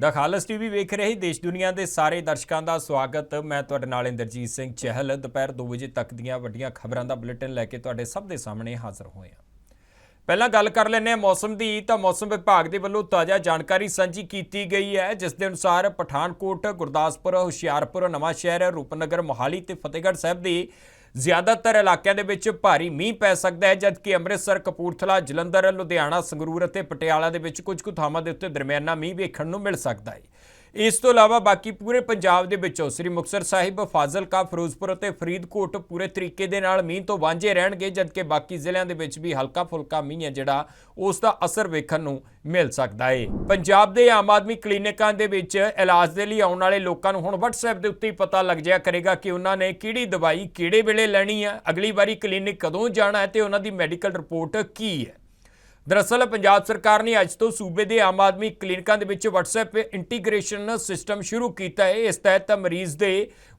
ਦਾ ਖਾਲਸ TV ਵੇਖ ਰਹੇ ਦੇਸ਼ ਦੁਨੀਆ ਦੇ ਸਾਰੇ ਦਰਸ਼ਕਾਂ ਦਾ ਸਵਾਗਤ। ਮੈਂ ਤੁਹਾਡੇ ਨਾਲ ਇੰਦਰਜੀਤ ਸਿੰਘ ਚਹਿਲ। ਦੁਪਹਿਰ 2 ਵਜੇ ਤੱਕ ਦੀਆਂ ਵੱਡੀਆਂ ਖਬਰਾਂ ਦਾ ਬੁਲੇਟਿਨ ਲੈ ਕੇ ਤੁਹਾਡੇ ਸਭ ਦੇ ਸਾਹਮਣੇ ਹਾਜ਼ਰ ਹੋਏ ਹਾਂ। ਪਹਿਲਾਂ ਗੱਲ ਕਰ ਲੈਂਦੇ ਹਾਂ ਮੌਸਮ ਦੀ। ਤਾਂ ਮੌਸਮ ਵਿਭਾਗ ਦੇ ਵੱਲੋਂ ਤਾਜ਼ਾ ਜਾਣਕਾਰੀ ਸਾਂਝੀ ਕੀਤੀ ਗਈ ਹੈ, ਜਿਸ ਦੇ ਅਨੁਸਾਰ ਪਠਾਨਕੋਟ, ਗੁਰਦਾਸਪੁਰ, ਹੁਸ਼ਿਆਰਪੁਰ, ਨਵਾਂਸ਼ਹਿਰ, ਰੂਪਨਗਰ, ਮੋਹਾਲੀ ਤੇ ਫਤਿਹਗੜ੍ਹ ਸਾਹਿਬ ਦੀ ਜ਼ਿਆਦਾਤਰ ਇਲਾਕਿਆਂ ਦੇ ਵਿੱਚ ਭਾਰੀ ਮੀਂਹ ਪੈ ਸਕਦਾ ਹੈ, ਜਦਕਿ ਅੰਮ੍ਰਿਤਸਰ, ਕਪੂਰਥਲਾ, ਜਲੰਧਰ, ਲੁਧਿਆਣਾ, ਸੰਗਰੂਰ ਅਤੇ ਪਟਿਆਲਾ ਦੇ ਵਿੱਚ ਕੁਝ ਕੁ ਥਾਵਾਂ ਦੇ ਉੱਤੇ ਦਰਮਿਆਨਾ ਮੀਂਹ ਵੇਖਣ ਨੂੰ ਮਿਲ ਸਕਦਾ ਹੈ। ਇਸ ਤੋਂ ਇਲਾਵਾ ਬਾਕੀ ਪੂਰੇ ਪੰਜਾਬ ਦੇ ਵਿੱਚੋਂ ਸ੍ਰੀ ਮੁਕਤਸਰ ਸਾਹਿਬ, ਫਾਜ਼ਿਲਕਾ, ਫਿਰੋਜ਼ਪੁਰ ਅਤੇ ਫਰੀਦਕੋਟ ਪੂਰੇ ਤਰੀਕੇ ਦੇ ਨਾਲ ਮੀਂਹ ਤੋਂ ਵਾਂਝੇ ਰਹਿਣਗੇ, ਜਦਕਿ ਬਾਕੀ ਜ਼ਿਲ੍ਹਿਆਂ ਦੇ ਵਿੱਚ ਵੀ ਹਲਕਾ ਫੁਲਕਾ ਮੀਂਹ ਹੈ ਜਿਹੜਾ ਉਸ ਦਾ ਅਸਰ ਵੇਖਣ ਨੂੰ ਮਿਲ ਸਕਦਾ ਹੈ ਪੰਜਾਬ ਦੇ ਆਮ ਆਦਮੀ ਕਲੀਨਿਕਾਂ ਦੇ ਵਿੱਚ ਇਲਾਜ ਦੇ ਲਈ ਆਉਣ ਵਾਲੇ ਲੋਕਾਂ ਨੂੰ ਹੁਣ WhatsApp ਦੇ ਉੱਤੇ ਹੀ ਪਤਾ ਲੱਗ ਜਾਇਆ ਕਰੇਗਾ ਕਿ ਉਹਨਾਂ ਨੇ ਕਿਹੜੀ ਦਵਾਈ ਕਿਹੜੇ ਵੇਲੇ ਲੈਣੀ ਹੈ ਅਗਲੀ ਵਾਰੀ ਕਲੀਨਿਕ ਕਦੋਂ ਜਾਣਾ ਹੈ ਤੇ ਉਹਨਾਂ ਦੀ ਮੈਡੀਕਲ ਰਿਪੋਰਟ ਕੀ ਹੈ। ਦਰਅਸਲ, ਪੰਜਾਬ ਸਰਕਾਰ ਨੇ ਅੱਜ ਤੋਂ ਸੂਬੇ ਦੇ ਆਮ ਆਦਮੀ ਕਲੀਨਿਕਾਂ ਦੇ ਵਿੱਚ WhatsApp ਇੰਟੀਗ੍ਰੇਸ਼ਨ ਸਿਸਟਮ ਸ਼ੁਰੂ ਕੀਤਾ ਹੈ। ਇਸ ਤਹਿਤ ਮਰੀਜ਼ ਦੇ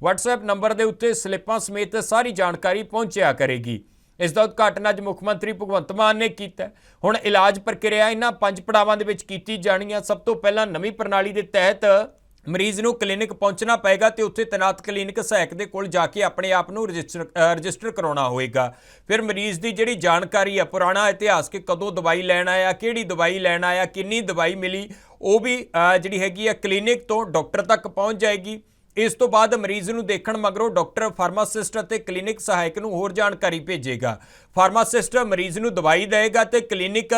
WhatsApp ਨੰਬਰ ਦੇ ਉੱਤੇ ਸਲਿੱਪਾਂ ਸਮੇਤ ਸਾਰੀ ਜਾਣਕਾਰੀ ਪਹੁੰਚਿਆ ਕਰੇਗੀ। ਇਸ ਦਾ ਉਦਘਾਟਨ ਅੱਜ ਮੁੱਖ ਮੰਤਰੀ ਭਗਵੰਤ ਮਾਨ ਨੇ ਕੀਤਾ। ਹੁਣ ਇਲਾਜ ਪ੍ਰਕਿਰਿਆ ਇਹਨਾਂ ਪੰਜ ਪੜਾਵਾਂ ਦੇ ਵਿੱਚ ਕੀਤੀ ਜਾਣੀ ਹੈ ਸਭ ਤੋਂ ਪਹਿਲਾਂ ਨਵੀਂ ਪ੍ਰਣਾਲੀ ਦੇ ਤਹਿਤ ਮਰੀਜ਼ ਨੂੰ ਕਲੀਨਿਕ ਪਹੁੰਚਣਾ ਪਏਗਾ ਤੇ ਉੱਥੇ ਤੈਨਾਤ ਕਲੀਨਿਕ ਸਹਾਇਕ ਦੇ ਕੋਲ ਜਾ ਕੇ ਆਪਣੇ ਆਪ ਨੂੰ ਰਜਿਸਟਰ ਰਜਿਸਟਰ ਕਰਾਉਣਾ ਹੋਏਗਾ। ਫਿਰ ਮਰੀਜ਼ ਦੀ ਜਿਹੜੀ ਜਾਣਕਾਰੀ ਹੈ ਪੁਰਾਣਾ ਇਤਿਹਾਸ ਕਿ ਕਦੋਂ ਦਵਾਈ ਲੈਣ ਆਇਆ, ਕਿਹੜੀ ਦਵਾਈ ਲੈਣ ਆਇਆ, ਕਿੰਨੀ ਦਵਾਈ ਮਿਲੀ, ਉਹ ਵੀ ਜਿਹੜੀ ਹੈਗੀ ਆ, ਕਲੀਨਿਕ ਤੋਂ ਡਾਕਟਰ ਤੱਕ ਪਹੁੰਚ ਜਾਏਗੀ। ਇਸ ਤੋਂ ਬਾਅਦ ਮਰੀਜ਼ ਨੂੰ ਦੇਖਣ ਮਗਰੋਂ ਡਾਕਟਰ, ਫਾਰਮਾਸਿਸਟ ਅਤੇ ਕਲੀਨਿਕ ਸਹਾਇਕ ਨੂੰ ਹੋਰ ਜਾਣਕਾਰੀ ਭੇਜੇਗਾ। ਫਾਰਮਾਸਿਸਟ ਮਰੀਜ਼ ਨੂੰ ਦਵਾਈ ਦੇਵੇਗਾ ਤੇ ਕਲੀਨਿਕ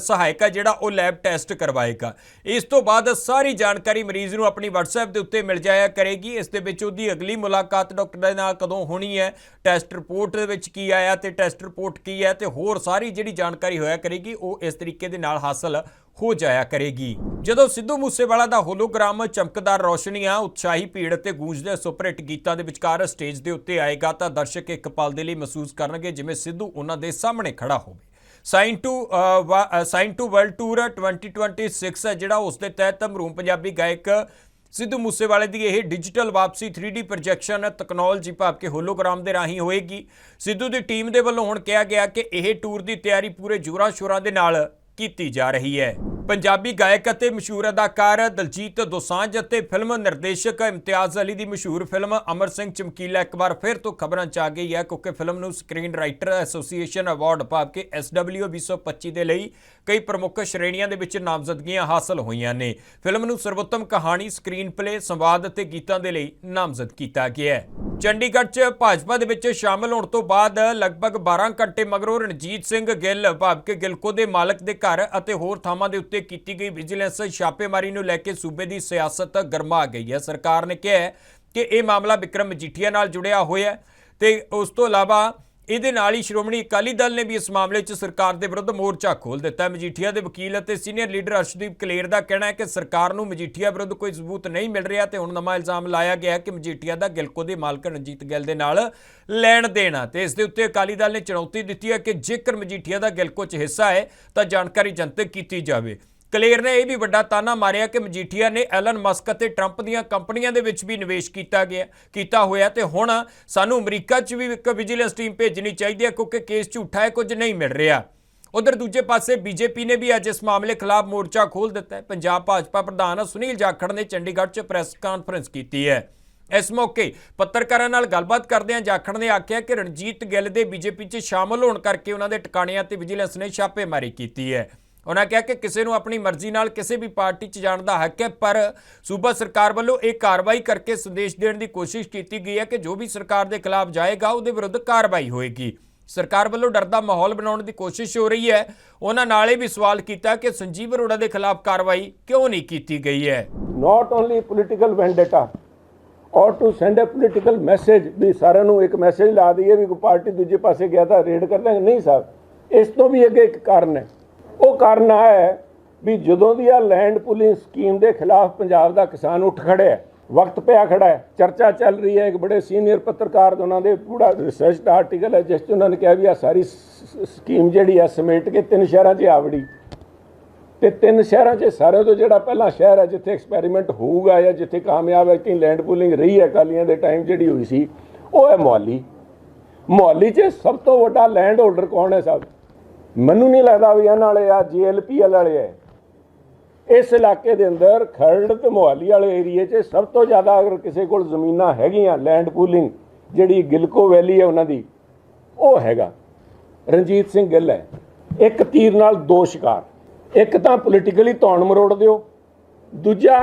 ਸਹਾਇਕ ਆ ਜਿਹੜਾ ਉਹ ਲੈਬ ਟੈਸਟ ਕਰਵਾਏਗਾ। ਇਸ ਤੋਂ ਬਾਅਦ ਸਾਰੀ ਜਾਣਕਾਰੀ ਮਰੀਜ਼ ਨੂੰ ਆਪਣੀ WhatsApp ਦੇ ਉੱਤੇ ਮਿਲ ਜਾਇਆ ਕਰੇਗੀ। ਇਸ ਦੇ ਵਿੱਚ ਉਹਦੀ ਅਗਲੀ ਮੁਲਾਕਾਤ ਡਾਕਟਰ ਦੇ ਨਾਲ ਕਦੋਂ ਹੋਣੀ ਹੈ, ਟੈਸਟ ਰਿਪੋਰਟ ਦੇ ਵਿੱਚ ਕੀ ਆਇਆ ਤੇ ਟੈਸਟ ਰਿਪੋਰਟ ਕੀ ਹੈ ਤੇ ਹੋਰ ਸਾਰੀ ਜਿਹੜੀ ਜਾਣਕਾਰੀ ਹੋਇਆ ਕਰੇਗੀ, ਉਹ ਇਸ ਤਰੀਕੇ ਦੇ ਨਾਲ ਹਾਸਲ ਹੋ ਜਾਇਆ ਕਰੇਗੀ। ਜਦੋਂ ਸਿੱਧੂ ਮੂਸੇਵਾਲਾ ਦਾ ਹੋਲੋਗ੍ਰਾਮ ਚਮਕਦਾਰ ਰੌਸ਼ਨੀਆਂ, ਉਤਸ਼ਾਹੀ ਭੀੜ ਅਤੇ ਗੂੰਜਦੇ ਸੁਪਰਹਿੱਟ ਗੀਤਾਂ ਦੇ ਵਿਚਕਾਰ ਸਟੇਜ ਦੇ ਉੱਤੇ ਆਏਗਾ ਤਾਂ ਦਰਸ਼ਕ ਇੱਕ ਪਲ ਦੇ ਲਈ ਮਹਿਸੂਸ ਕਰਨਗੇ ਜਿਵੇਂ ਸਿੱਧੂ ਉਹਨਾਂ ਦੇ ਸਾਹਮਣੇ ਖੜਾ ਹੋਵੇ। Sign to sign to world tour 2026 ਹੈ, ਜਿਹੜਾ ਉਸ ਦੇ ਤਹਿਤ ਮਰੂਮ ਪੰਜਾਬੀ ਗਾਇਕ ਸਿੱਧੂ ਮੂਸੇਵਾਲੇ ਦੀ ਇਹ ਡਿਜੀਟਲ ਵਾਪਸੀ 3D ਪ੍ਰੋਜੈਕਸ਼ਨ ਟੈਕਨੋਲੋਜੀ ਭਾਵ ਕੇ ਹੋਲੋਗ੍ਰਾਮ ਦੇ ਰਾਹੀਂ ਹੋਏਗੀ। ਸਿੱਧੂ ਦੀ ਟੀਮ ਦੇ ਵੱਲੋਂ ਹੁਣ ਕਿਹਾ ਗਿਆ ਕਿ ਇਹ ਟੂਰ ਦੀ ਤਿਆਰੀ ਪੂਰੇ ਜੋਰਾਂ ਸ਼ੋਰਾਂ ਦੇ ਨਾਲ ਕੀਤੀ ਜਾ ਰਹੀ ਹੈ। ਪੰਜਾਬੀ ਗਾਇਕ ਅਤੇ ਮਸ਼ਹੂਰ ਅਦਾਕਾਰ ਦਲਜੀਤ ਦੋਸਾਂਝ ਅਤੇ ਫਿਲਮ ਨਿਰਦੇਸ਼ਕ ਇਮਤਿਆਜ਼ ਅਲੀ ਦੀ ਮਸ਼ਹੂਰ ਫਿਲਮ ਅਮਰ ਸਿੰਘ ਚਮਕੀਲਾ ਇੱਕ ਵਾਰ ਫਿਰ ਤੋਂ ਖਬਰਾਂ 'ਚ ਆ ਗਈ ਹੈ, ਕਿਉਂਕਿ ਫਿਲਮ ਨੂੰ ਸਕਰੀਨ ਰਾਈਟਰ ਐਸੋਸੀਏਸ਼ਨ ਅਵਾਰਡ ਭਾਵ ਕਿ SW 2025 ਦੇ ਲਈ ਕਈ ਪ੍ਰਮੁੱਖ ਸ਼੍ਰੇਣੀਆਂ ਦੇ ਵਿੱਚ ਨਾਮਜ਼ਦਗੀਆਂ ਹਾਸਲ ਹੋਈਆਂ ਨੇ। ਫਿਲਮ ਨੂੰ ਸਰਵੋਤਮ ਕਹਾਣੀ, ਸਕਰੀਨ ਪਲੇ, ਸੰਵਾਦ ਅਤੇ ਗੀਤਾਂ ਦੇ ਲਈ ਨਾਮਜ਼ਦ ਕੀਤਾ ਗਿਆ ਹੈ। ਚੰਡੀਗੜ੍ਹ 'ਚ ਭਾਜਪਾ ਦੇ ਵਿੱਚ ਸ਼ਾਮਲ ਹੋਣ ਤੋਂ ਬਾਅਦ ਲਗਭਗ 12 ਘੰਟੇ ਮਗਰੋਂ ਰਣਜੀਤ ਸਿੰਘ ਗਿੱਲ, ਭਾਵ ਕਿ ਗਿਲਕੋ ਦੇ ਮਾਲਕ ਦੇ ਘਰ ਅਤੇ ਹੋਰ ਥਾਵਾਂ ਦੇ ਉੱਤੇ ਕੀਤੀ ਗਈ ਵਿਜੀਲੈਂਸ ਛਾਪੇਮਾਰੀ ਨੂੰ ਲੈ ਕੇ ਸੂਬੇ ਦੀ ਸਿਆਸਤ ਗਰਮਾ ਗਈ ਹੈ। ਸਰਕਾਰ ਨੇ ਕਿਹਾ ਕਿ ਇਹ ਮਾਮਲਾ ਵਿਕਰਮ ਮਜੀਠੀਆ ਨਾਲ ਜੁੜਿਆ ਹੋਇਆ ਤੇ ਉਸ ਤੋਂ ਇਲਾਵਾ ਇਹਦੇ ਨਾਲ ਹੀ ਸ਼੍ਰੋਮਣੀ ਅਕਾਲੀ ਦਲ ਨੇ ਵੀ ਇਸ ਮਾਮਲੇ 'ਚ ਸਰਕਾਰ ਦੇ ਵਿਰੁੱਧ ਮੋਰਚਾ ਖੋਲ੍ਹ ਦਿੱਤਾ ਮਜੀਠੀਆ ਦੇ ਵਕੀਲ ਅਤੇ ਸੀਨੀਅਰ ਲੀਡਰ ਅਰਸ਼ਦੀਪ ਕਲੇਰ ਦਾ ਕਹਿਣਾ ਹੈ ਕਿ ਸਰਕਾਰ ਨੂੰ ਮਜੀਠੀਆ ਵਿਰੁੱਧ ਕੋਈ ਸਬੂਤ ਨਹੀਂ ਮਿਲ ਰਿਹਾ ਤੇ ਹੁਣ ਨਵਾਂ ਇਲਜ਼ਾਮ ਲਾਇਆ ਗਿਆ ਕਿ ਮਜੀਠੀਆ ਦਾ ਗਿਲਕੋ ਦੇ ਮਾਲਕ ਰਣਜੀਤ ਗਿੱਲ ਦੇ ਨਾਲ ਲੈਣ ਦੇਣਾ ਤੇ ਇਸ ਦੇ ਉੱਤੇ ਅਕਾਲੀ ਦਲ ਨੇ ਚੁਣੌਤੀ ਦਿੱਤੀ ਹੈ ਕਿ ਜੇਕਰ ਮਜੀਠੀਆ ਦਾ ਗਿਲਕੋ 'ਚ ਹਿੱਸਾ ਹੈ ਤਾਂ ਜਾਣਕਾਰੀ ਜਨਤਕ ਕੀਤੀ ਜਾਵੇ। ਕਲੇਰ ਨੇ ਇਹ ਵੀ ਵੱਡਾ ਤਾਨਾ ਮਾਰਿਆ ਕਿ ਮਜੀਠੀਆ ਨੇ ਐਲਨ ਮਸਕ ਅਤੇ ਟਰੰਪ ਦੀਆਂ ਕੰਪਨੀਆਂ ਦੇ ਵਿੱਚ ਵੀ ਨਿਵੇਸ਼ ਕੀਤਾ ਗਿਆ, ਕੀਤਾ ਹੋਇਆ ਤੇ ਹੁਣ ਸਾਨੂੰ ਅਮਰੀਕਾ 'ਚ ਵੀ ਇੱਕ ਵਿਜੀਲੈਂਸ ਟੀਮ ਭੇਜਣੀ ਚਾਹੀਦੀ ਹੈ ਕਿਉਂਕਿ ਕੇਸ ਝੂਠਾ ਹੈ, ਕੁਝ ਨਹੀਂ ਮਿਲ ਰਿਹਾ। ਉਧਰ ਦੂਜੇ ਪਾਸੇ ਬੀਜੇਪੀ ਨੇ ਵੀ ਅੱਜ ਇਸ ਮਾਮਲੇ ਖਿਲਾਫ ਮੋਰਚਾ ਖੋਲ੍ਹ ਦਿੱਤਾ ਹੈ। ਪੰਜਾਬ ਭਾਜਪਾ ਪ੍ਰਧਾਨ ਸੁਨੀਲ ਜਾਖੜ ਨੇ ਚੰਡੀਗੜ੍ਹ 'ਚ ਪ੍ਰੈਸ ਕਾਨਫਰੰਸ ਕੀਤੀ ਹੈ। ਇਸ ਮੌਕੇ ਪੱਤਰਕਾਰਾਂ ਨਾਲ ਗੱਲਬਾਤ ਕਰਦਿਆਂ ਜਾਖੜ ਨੇ ਆਖਿਆ ਕਿ ਰਣਜੀਤ ਗਿੱਲ ਦੇ ਬੀਜੇਪੀ 'ਚ ਸ਼ਾਮਲ ਹੋਣ ਕਰਕੇ ਉਹਨਾਂ ਦੇ ਟਿਕਾਣਿਆਂ ਤੇ ਵਿਜੀਲੈਂਸ ਨੇ ਛਾਪੇਮਾਰੀ ਕੀਤੀ ਹੈ। ਉਹਨਾਂ ਕਿਹਾ ਕਿ ਕਿਸੇ ਨੂੰ ਆਪਣੀ ਮਰਜ਼ੀ ਨਾਲ ਕਿਸੇ ਵੀ ਪਾਰਟੀ 'ਚ ਜਾਣ ਦਾ ਹੱਕ ਹੈ, ਪਰ ਸੂਬਾ ਸਰਕਾਰ ਵੱਲੋਂ ਇਹ ਕਾਰਵਾਈ ਕਰਕੇ ਸੰਦੇਸ਼ ਦੇਣ ਦੀ ਕੋਸ਼ਿਸ਼ ਕੀਤੀ ਗਈ ਹੈ ਕਿ ਜੋ ਵੀ ਸਰਕਾਰ ਦੇ ਖਿਲਾਫ ਜਾਏਗਾ, ਉਹਦੇ ਵਿਰੁੱਧ ਕਾਰਵਾਈ ਹੋਏਗੀ। ਸਰਕਾਰ ਵੱਲੋਂ ਡਰ ਦਾ ਮਾਹੌਲ ਬਣਾਉਣ ਦੀ ਕੋਸ਼ਿਸ਼ ਹੋ ਰਹੀ ਹੈ। ਉਹਨਾਂ ਨਾਲ ਇਹ ਵੀ ਸਵਾਲ ਕੀਤਾ ਕਿ ਸੰਜੀਵ ਅਰੋੜਾ ਦੇ ਖਿਲਾਫ ਕਾਰਵਾਈ ਕਿਉਂ ਨਹੀਂ ਕੀਤੀ ਗਈ ਹੈ? Not only political vendetta, or to send a political message, ਵੀ ਸਾਰਿਆਂ ਨੂੰ ਇੱਕ ਮੈਸੇਜ ਲਾ ਦਈਏ ਵੀ ਕੋਈ ਪਾਰਟੀ ਦੂਜੇ ਪਾਸੇ ਗਿਆ ਤਾਂ ਰੇਡ ਕਰ ਦਾਂਗੇ ਨਹੀਂ ਸਾਹਿਬ ਇਸ ਤੋਂ ਵੀ ਅੱਗੇ ਇੱਕ ਕਾਰਨ ਹੈ। ਉਹ ਕਾਰਨ ਆ ਹੈ ਵੀ ਜਦੋਂ ਦੀ ਆ ਲੈਂਡ ਪੁਲਿੰਗ ਸਕੀਮ ਦੇ ਖਿਲਾਫ ਪੰਜਾਬ ਦਾ ਕਿਸਾਨ ਉੱਠ ਖੜਿਆ ਵਕਤ ਪਿਆ ਖੜਾ ਹੈ, ਚਰਚਾ ਚੱਲ ਰਹੀ ਹੈ, ਇੱਕ ਬੜੇ ਸੀਨੀਅਰ ਪੱਤਰਕਾਰ ਉਹਨਾਂ ਦੇ ਪੂਰਾ ਰਿਸਰਚ ਦਾ ਆਰਟੀਕਲ ਹੈ, ਜਿਸ 'ਚ ਉਹਨਾਂ ਨੇ ਕਿਹਾ ਵੀ ਆ ਸਾਰੀ ਸਕੀਮ ਜਿਹੜੀ ਆ ਸਮੇਟ ਕੇ ਤਿੰਨ ਸ਼ਹਿਰਾਂ 'ਚ ਆਵੜੀ। ਤੇ ਤਿੰਨ ਸ਼ਹਿਰਾਂ 'ਚ ਸਾਰੇ ਤੋਂ ਜਿਹੜਾ ਪਹਿਲਾ ਸ਼ਹਿਰ ਹੈ ਜਿੱਥੇ ਐਕਸਪੈਰੀਮੈਂਟ ਹੋਊਗਾ ਜਾਂ ਜਿੱਥੇ ਕਾਮਯਾਬ ਹੈ ਕਿ ਲੈਂਡ ਪੂਲਿੰਗ ਰਹੀ ਹੈ, ਅਕਾਲੀਆਂ ਦੇ ਟਾਈਮ ਜਿਹੜੀ ਹੋਈ ਸੀ, ਉਹ ਹੈ ਮੁਹਾਲੀ। ਮੁਹਾਲੀ 'ਚ ਸਭ ਤੋਂ ਵੱਡਾ ਲੈਂਡ ਹੋਲਡਰ ਕੌਣ ਹੈ ਸਾਹਿਬ ਮੈਨੂੰ ਨਹੀਂ ਲੱਗਦਾ ਵੀ ਇਹਨਾਂ ਵਾਲੇ ਆ ਜੀਐਲਪੀਐਲ ਵਾਲੇ ਹੈ ਇਸ ਇਲਾਕੇ ਦੇ ਅੰਦਰ ਖਰੜ ਤੇ ਮੋਹਾਲੀ ਵਾਲੇ ਏਰੀਏ 'ਚ ਸਭ ਤੋਂ ਜ਼ਿਆਦਾ ਅਗਰ ਕਿਸੇ ਕੋਲ ਜ਼ਮੀਨਾਂ ਹੈਗੀਆਂ ਲੈਂਡ ਪੂਲਿੰਗ ਜਿਹੜੀ ਗਿਲਕੋ ਵੈਲੀ ਹੈ ਉਹਨਾਂ ਦੀ, ਉਹ ਹੈਗਾ। ਰਣਜੀਤ ਸਿੰਘ ਗਿੱਲ ਹੈ ਇੱਕ ਤੀਰ ਨਾਲ ਦੋ ਸ਼ਿਕਾਰ। ਇੱਕ ਤਾਂ ਪੋਲੀਟੀਕਲੀ ਧੌਣ ਮਰੋੜ ਦਿਓ, ਦੂਜਾ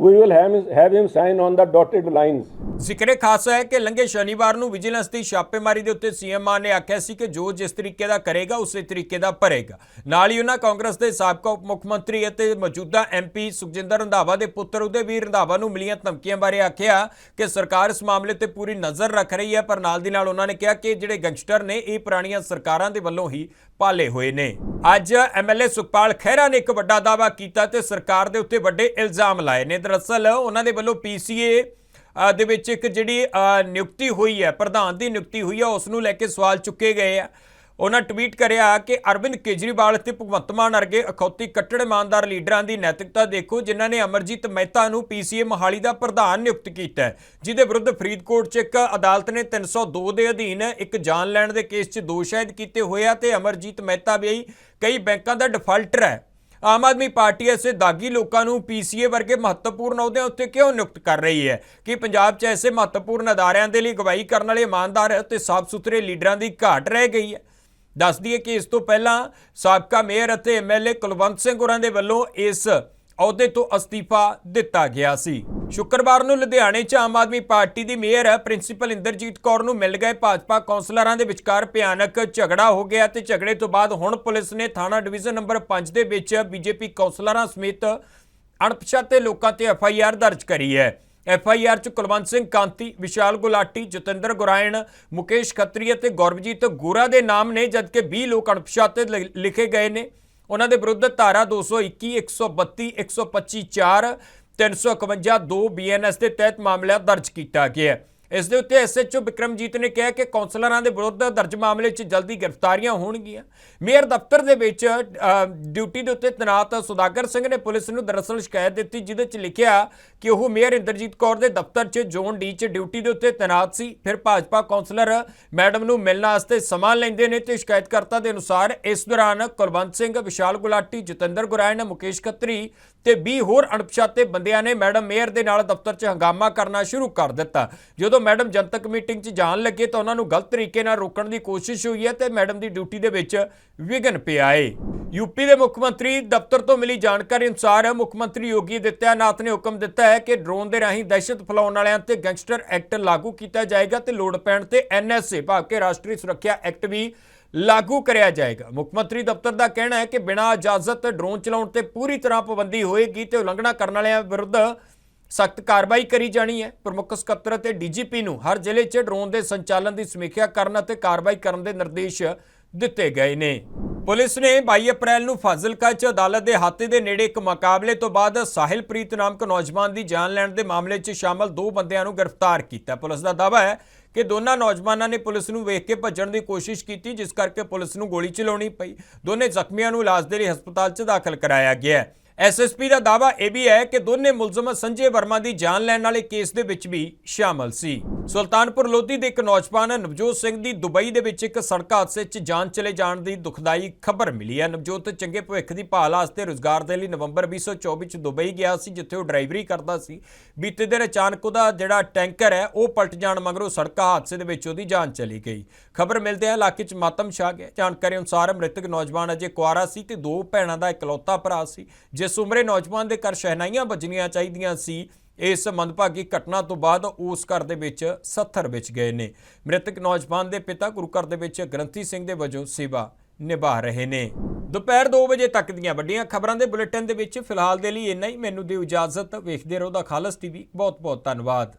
ਵੀ will have him sign on the dotted lines ਜ਼ਿਕਰੇ ਖਾਸ ਹੈ ਕਿ ਲੰਘੇ ਸ਼ਨੀਵਾਰ ਨੂੰ ਵਿਜੀਲੈਂਸ ਦੀ ਛਾਪੇਮਾਰੀ ਦੇ ਉੱਤੇ ਸੀਐਮ ਮਾਨ ਨੇ ਆਖਿਆ ਸੀ ਕਿ ਜੋ ਜਿਸ ਤਰੀਕੇ ਦਾ ਕਰੇਗਾ, ਉਸੇ ਤਰੀਕੇ ਦਾ ਭਰੇਗਾ। ਨਾਲ ਹੀ ਉਹਨਾਂ ਕਾਂਗਰਸ ਦੇ ਸਾਬਕਾ ਉਪ ਮੁੱਖ ਮੰਤਰੀ ਅਤੇ ਮੌਜੂਦਾ ਐਮਪੀ ਸੁਖਜਿੰਦਰ ਰੰਧਾਵਾ ਦੇ ਪੁੱਤਰ ਉਦੈਵੀਰ ਰੰਧਾਵਾ ਨੂੰ ਮਿਲੀਆਂ ਧਮਕੀਆਂ ਬਾਰੇ ਆਖਿਆ ਕਿ ਸਰਕਾਰ ਇਸ ਮਾਮਲੇ ਤੇ ਪੂਰੀ ਨਜ਼ਰ ਰੱਖ ਰਹੀ ਹੈ, ਪਰ ਨਾਲ ਦੀ ਨਾਲ ਉਹਨਾਂ ਨੇ ਕਿਹਾ ਕਿ ਜਿਹੜੇ ਗੈਂਗਸਟਰ ਨੇ, ਇਹ ਪੁਰਾਣੀਆਂ ਸਰਕਾਰਾਂ ਦੇ ਵੱਲੋਂ ਹੀ ਪਾਲੇ ਹੋਏ ਨੇ। ਅੱਜ ਐਮਐਲਏ ਸੁਖਪਾਲ ਖਹਿਰਾ ਨੇ ਇੱਕ ਵੱਡਾ ਦਾਅਵਾ ਕੀਤਾ ਤੇ ਸਰਕਾਰ ਦੇ ਉੱਤੇ ਵੱਡੇ ਇਲਜ਼ਾਮ ਲਾਏ ਨੇ। ਦਰਅਸਲ ਉਹਨਾਂ ਦੇ ਵੱਲੋਂ ਪੀਸੀਏ ਅ, ਦੇ ਵਿੱਚ ਇੱਕ ਜਿਹੜੀ ਨਿਯੁਕਤੀ ਹੋਈ ਹੈ ਪ੍ਰਧਾਨ ਦੀ ਨਿਯੁਕਤੀ ਹੋਈ ਹੈ ਉਸ ਨੂੰ ਲੈ ਕੇ ਸਵਾਲ ਚੁੱਕੇ ਗਏ ਆ। ਉਹਨਾਂ ਟਵੀਟ ਕਰਿਆ ਕਿ ਅਰਵਿੰਦ ਕੇਜਰੀਵਾਲ ਤੇ ਭਗਵੰਤ ਮਾਨ ਵਰਗੇ ਅਖੌਤੀ ਕੱਟੜ ਇਮਾਨਦਾਰ ਲੀਡਰਾਂ ਦੀ ਨੈਤਿਕਤਾ ਦੇਖੋ ਜਿਨ੍ਹਾਂ ਨੇ ਅਮਰਜੀਤ ਮਹਿਤਾ ਨੂੰ ਪੀਸੀਏ ਮੋਹਾਲੀ ਦਾ ਪ੍ਰਧਾਨ ਨਿਯੁਕਤ ਕੀਤਾ ਹੈ। ਜਿਹਦੇ ਵਿਰੁੱਧ ਫਰੀਦਕੋਟ 'ਚ ਇੱਕ ਅਦਾਲਤ ਨੇ 302 ਦੇ ਅਧੀਨ ਇੱਕ ਜਾਨ ਲੈਣ ਦੇ ਕੇਸ 'ਚ ਦੋਸ਼ ਆਇਦ ਕੀਤੇ ਹੋਏ ਆ ਤੇ ਅਮਰਜੀਤ ਮਹਿਤਾ ਵੀ ਕਈ ਬੈਂਕਾਂ ਦਾ ਡਿਫਾਲਟਰ ਹੈ। ਆਮ ਆਦਮੀ ਪਾਰਟੀ ਐਸੇ ਦਾਗੀ ਲੋਕਾਂ ਨੂੰ ਪੀਸੀਏ ਵਰਗੇ ਮਹੱਤਵਪੂਰਨ ਅਹੁਦਿਆਂ ਉੱਤੇ ਕਿਉਂ ਨਿਯੁਕਤ ਕਰ ਰਹੀ ਹੈ? ਕਿ ਪੰਜਾਬ 'ਚ ਐਸੇ ਮਹੱਤਵਪੂਰਨ ਅਦਾਰਿਆਂ ਦੇ ਲਈ ਗਵਾਹੀ ਕਰਨ ਵਾਲੇ ਇਮਾਨਦਾਰ ਅਤੇ ਸਾਫ਼ ਸੁਥਰੇ ਲੀਡਰਾਂ ਦੀ ਘਾਟ ਰਹਿ ਗਈ ਹੈ? ਦੱਸ ਦਈਏ ਕਿ ਇਸ ਤੋਂ ਪਹਿਲਾਂ ਸਾਬਕਾ ਮੇਅਰ ਅਤੇ ਐਮਐਲਏ ਕੁਲਵੰਤ ਸਿੰਘ ਹੋਰਾਂ ਦੇ ਵੱਲੋਂ ਇਸ ਅਹੁਦੇ ਤੋਂ ਅਸਤੀਫਾ ਦਿੱਤਾ ਗਿਆ ਸੀ। ਸ਼ੁੱਕਰਵਾਰ ਨੂੰ ਲੁਧਿਆਣੇ 'ਚ ਆਮ ਆਦਮੀ ਪਾਰਟੀ ਦੀ ਮੇਅਰ ਪ੍ਰਿੰਸੀਪਲ ਇੰਦਰਜੀਤ ਕੌਰ ਨੂੰ ਮਿਲ ਗਏ ਭਾਜਪਾ ਕੌਂਸਲਰਾਂ ਦੇ ਵਿਚਕਾਰ ਭਿਆਨਕ ਝਗੜਾ ਹੋ ਗਿਆ ਤੇ ਝਗੜੇ ਤੋਂ ਬਾਅਦ ਹੁਣ ਪੁਲਿਸ ਨੇ ਥਾਣਾ ਡਿਵੀਜ਼ਨ ਨੰਬਰ 5 ਦੇ ਵਿੱਚ ਬੀਜੇਪੀ ਕੌਂਸਲਰਾਂ ਸਮੇਤ ਅਣਪਛਾਤੇ ਲੋਕਾਂ ਤੇ ਐੱਫ ਆਈ ਆਰ ਦਰਜ ਕਰੀ ਹੈ। ਐੱਫ ਆਈ ਆਰ ਚ ਕੁਲਵੰਤ ਸਿੰਘ ਕਾਂਤੀ, ਵਿਸ਼ਾਲ ਗੁਲਾਟੀ, ਜਤਿੰਦਰ ਗੁਰਾਇਣ, ਮੁਕੇਸ਼ ਖੱਤਰੀ ਅਤੇ ਗੌਰਵਜੀਤ ਗੋਰਾ ਦੇ ਨਾਮ ਨੇ, ਜਦਕਿ 20 ਲੋਕ ਅਣਪਛਾਤੇ ਲ- ਲਿਖੇ ਗਏ ਨੇ। ਉਹਨਾਂ ਦੇ ਵਿਰੁੱਧ ਧਾਰਾ 221 132 125 4 351 2 ਬੀਐਨਐਸ ਦੇ ਤਹਿਤ ਮਾਮਲਾ ਦਰਜ ਕੀਤਾ ਗਿਆ ਹੈ। ਇਸ ਦੇ ਉੱਤੇ ਐਸਐਚਓ ਵਿਕਰਮਜੀਤ ਨੇ ਕਿਹਾ ਕਿ ਕੌਂਸਲਰਾਂ ਦੇ ਵਿਰੁੱਧ ਦਰਜ ਮਾਮਲੇ 'ਚ ਜਲਦੀ ਗ੍ਰਿਫਤਾਰੀਆਂ ਹੋਣਗੀਆਂ। ਮੇਅਰ ਦਫ਼ਤਰ ਦੇ ਵਿੱਚ ਡਿਊਟੀ ਦੇ ਉੱਤੇ ਤੈਨਾਤ ਸੁਦਾਗਰ ਸਿੰਘ ਨੇ ਪੁਲਿਸ ਨੂੰ ਦਰਅਸਲ ਸ਼ਿਕਾਇਤ ਦਿੱਤੀ, ਜਿਹਦੇ 'ਚ ਲਿਖਿਆ ਕਿ ਉਹ ਮੇਅਰ ਇੰਦਰਜੀਤ ਕੌਰ ਦੇ ਦਫ਼ਤਰ 'ਚ ਜ਼ੋਨ ਡੀ 'ਚ ਡਿਊਟੀ ਦੇ ਉੱਤੇ ਤੈਨਾਤ ਸੀ। ਫਿਰ ਭਾਜਪਾ ਕੌਂਸਲਰ ਮੈਡਮ ਨੂੰ ਮਿਲਣ ਵਾਸਤੇ ਸਮਾਂ ਲੈਂਦੇ ਨੇ ਤੇ ਸ਼ਿਕਾਇਤਕਰਤਾ ਦੇ ਅਨੁਸਾਰ ਇਸ ਦੌਰਾਨ ਕੁਲਵੰਤ ਸਿੰਘ, ਵਿਸ਼ਾਲ ਗੁਲਾਟੀ, ਜਤਿੰਦਰ ਗੁਰਾਇਣ, ਮੁਕੇਸ਼ ਖੱਤਰੀ ਤੇ 20 ਹੋਰ ਅਣਪਛਾਤੇ ਬੰਦਿਆਂ ਨੇ ਮੈਡਮ ਮੇਅਰ ਦੇ ਨਾਲ ਦਫ਼ਤਰ 'ਚ ਹੰਗਾਮਾ ਕਰਨਾ ਸ਼ੁਰੂ ਕਰ ਦਿੱਤਾ। ਜਦੋਂ ਮੈਡਮ ਜਨਤਕ ਮੀਟਿੰਗ 'ਚ ਜਾਣ ਲੱਗੇ ਤਾਂ ਉਹਨਾਂ ਨੂੰ ਗਲਤ ਤਰੀਕੇ ਨਾਲ ਰੋਕਣ ਦੀ ਕੋਸ਼ਿਸ਼ ਹੋਈ ਹੈ ਤੇ ਮੈਡਮ ਦੀ ਡਿਊਟੀ ਦੇ ਵਿੱਚ ਵਿਘਨ ਪਿਆ ਏ। ਯੂਪੀ ਦੇ ਮੁੱਖ ਮੰਤਰੀ ਦਫ਼ਤਰ ਤੋਂ ਮਿਲੀ ਜਾਣਕਾਰੀ ਅਨੁਸਾਰ ਮੁੱਖ ਮੰਤਰੀ ਯੋਗੀ ਆਦਿੱਤਿਆਨਾਥ ਨੇ ਹੁਕਮ ਦਿੱਤਾ ਹੈ ਕਿ ਡਰੋਨ ਦੇ ਰਾਹੀਂ ਦਹਿਸ਼ਤ ਫੈਲਾਉਣ ਵਾਲਿਆਂ ਤੇ ਗੈਂਗਸਟਰ ਐਕਟ ਲਾਗੂ ਕੀਤਾ ਜਾਏਗਾ ਤੇ ਲੋੜ ਪੈਣ ਤੇ ਐਨਐਸਏ ਭਾਵ ਕਿ ਰਾਸ਼ਟਰੀ ਸੁਰੱਖਿਆ ਐਕਟ ਵੀ ਲਾਗੂ ਕਰਿਆ ਜਾਏਗਾ। ਮੁੱਖ ਮੰਤਰੀ ਦਫ਼ਤਰ ਦਾ ਕਹਿਣਾ ਹੈ ਕਿ ਬਿਨਾਂ ਇਜਾਜ਼ਤ ਡਰੋਨ ਚਲਾਉਣ ਤੇ ਪੂਰੀ ਤਰ੍ਹਾਂ ਪਾਬੰਦੀ ਹੋਏਗੀ ਤੇ ਉਲੰਘਣਾ ਕਰਨ ਵਾਲਿਆਂ ਵਿਰੁੱਧ ਸਖਤ ਕਾਰਵਾਈ ਕਰੀ ਜਾਣੀ ਹੈ। ਪ੍ਰਮੁੱਖ ਸਕੱਤਰ ਅਤੇ ਡੀਜੀਪੀ ਨੂੰ ਹਰ ਜ਼ਿਲ੍ਹੇ 'ਚ ਡਰੋਨ ਦੇ ਸੰਚਾਲਨ ਦੀ ਸਮੀਖਿਆ ਕਰਨ ਅਤੇ ਕਾਰਵਾਈ ਕਰਨ ਦੇ ਨਿਰਦੇਸ਼ ਦਿੱਤੇ ਗਏ ਨੇ। ਪੁਲਿਸ ਨੇ 22 ਅਪ੍ਰੈਲ ਨੂੰ ਫਾਜ਼ਿਲਕਾ 'ਚ ਅਦਾਲਤ ਦੇ ਹਾਤੇ ਦੇ ਨੇੜੇ ਇੱਕ ਮੁਕਾਬਲੇ ਤੋਂ ਬਾਅਦ ਸਾਹਿਲਪ੍ਰੀਤ ਨਾਮਕ ਨੌਜਵਾਨ ਦੀ ਜਾਨ ਲੈਣ ਦੇ ਮਾਮਲੇ 'ਚ ਸ਼ਾਮਲ ਦੋ ਬੰਦਿਆਂ ਨੂੰ ਗ੍ਰਿਫਤਾਰ ਕੀਤਾ। ਪੁਲਿਸ ਦਾ ਦਾਅਵਾ ਹੈ ਕਿ ਦੋਨਾਂ ਨੌਜਵਾਨਾਂ ਨੇ ਪੁਲਿਸ ਨੂੰ ਵੇਖ ਕੇ ਭੱਜਣ ਦੀ ਕੋਸ਼ਿਸ਼ ਕੀਤੀ, ਜਿਸ ਕਰਕੇ ਪੁਲਿਸ ਨੂੰ ਗੋਲੀ ਚਲਾਉਣੀ ਪਈ। ਦੋਨੇ ਜ਼ਖਮੀਆਂ ਨੂੰ ਇਲਾਜ ਦੇ ਲਈ ਹਸਪਤਾਲ 'ਚ ਦਾਖਲ ਕਰਾਇਆ ਗਿਆ ਹੈ। ਐਸਐਸਪੀ ਦਾ ਦਾਅਵਾ ਇਹ ਵੀ ਹੈ ਕਿ ਦੋਨੇ ਮੁਲਜ਼ਮ ਸੰਜੇ ਵਰਮਾ ਦੀ ਜਾਨ ਲੈਣ ਵਾਲੇ ਕੇਸ ਦੇ ਵਿੱਚ ਵੀ ਸ਼ਾਮਲ ਸੀ। ਸੁਲਤਾਨਪੁਰ ਲੋਧੀ ਦੇ ਇੱਕ ਨੌਜਵਾਨ ਨਵਜੋਤ ਸਿੰਘ ਦੀ ਦੁਬਈ ਦੇ ਵਿੱਚ ਇੱਕ ਸੜਕ ਹਾਦਸੇ 'ਚ ਜਾਨ ਚਲੇ ਜਾਣ ਦੀ ਦੁਖਦਾਈ ਖਬਰ ਮਿਲੀ ਹੈ। ਨਵਜੋਤ ਚੰਗੇ ਭਵਿੱਖ ਦੀ ਭਾਲ ਵਾਸਤੇ ਰੁਜ਼ਗਾਰ ਦੇ ਲਈ ਨਵੰਬਰ 2024 'ਚ ਦੁਬਈ ਗਿਆ ਸੀ, ਜਿੱਥੇ ਉਹ ਡਰਾਈਵਰੀ ਕਰਦਾ ਸੀ। ਬੀਤੇ ਦਿਨ ਅਚਾਨਕ ਉਹਦਾ ਜਿਹੜਾ ਟੈਂਕਰ ਹੈ, ਉਹ ਪਲਟ ਜਾਣ ਮਗਰੋਂ ਸੜਕ ਹਾਦਸੇ ਦੇ ਵਿੱਚ ਉਹਦੀ ਜਾਨ ਚਲੀ ਗਈ। ਖਬਰ ਮਿਲਦੇ ਇਲਾਕੇ 'ਚ ਮਾਤਮ ਛਾ ਗਿਆ। ਜਾਣਕਾਰੀ ਅਨੁਸਾਰ ਮ੍ਰਿਤਕ ਨੌਜਵਾਨ ਅਜੇ ਕੁਆਰਾ ਸੀ ਤੇ ਦੋ ਭੈਣਾਂ ਦਾ ਇਕਲੌਤਾ ਭਰਾ ਸੀ, ਜਿਸ ਉਮਰੇ ਨੌਜਵਾਨ ਦੇ ਘਰ ਸ਼ਹਿਨਾਈਆਂ ਵੱਜਣੀਆਂ ਚਾਹੀਦੀਆਂ ਸੀ। ਇਸ ਮੰਦਭਾਗੀ ਘਟਨਾ ਤੋਂ ਬਾਅਦ ਉਸ ਘਰ ਦੇ ਵਿੱਚ 70 ਵਿੱਚ ਗਏ ਨੇ। ਮ੍ਰਿਤਕ ਨੌਜਵਾਨ ਦੇ ਪਿਤਾ ਗੁਰੂ ਘਰ ਦੇ ਵਿੱਚ ਗ੍ਰੰਥੀ ਸਿੰਘ ਦੇ ਵਜੋਂ ਸੇਵਾ ਨਿਭਾ ਰਹੇ ਨੇ। ਦੁਪਹਿਰ 2 ਵਜੇ ਤੱਕ ਦੀਆਂ ਵੱਡੀਆਂ ਖਬਰਾਂ ਦੇ ਬੁਲੇਟਿਨ ਦੇ ਵਿੱਚ ਫਿਲਹਾਲ ਦੇ ਲਈ ਇੰਨਾ ਹੀ। ਮੈਨੂੰ ਦਿਓ ਇਜਾਜ਼ਤ। ਵੇਖਦੇ ਰਹੋ ਦਾ ਖਾਲਸ ਟੀਵੀ। ਬਹੁਤ ਬਹੁਤ ਧੰਨਵਾਦ।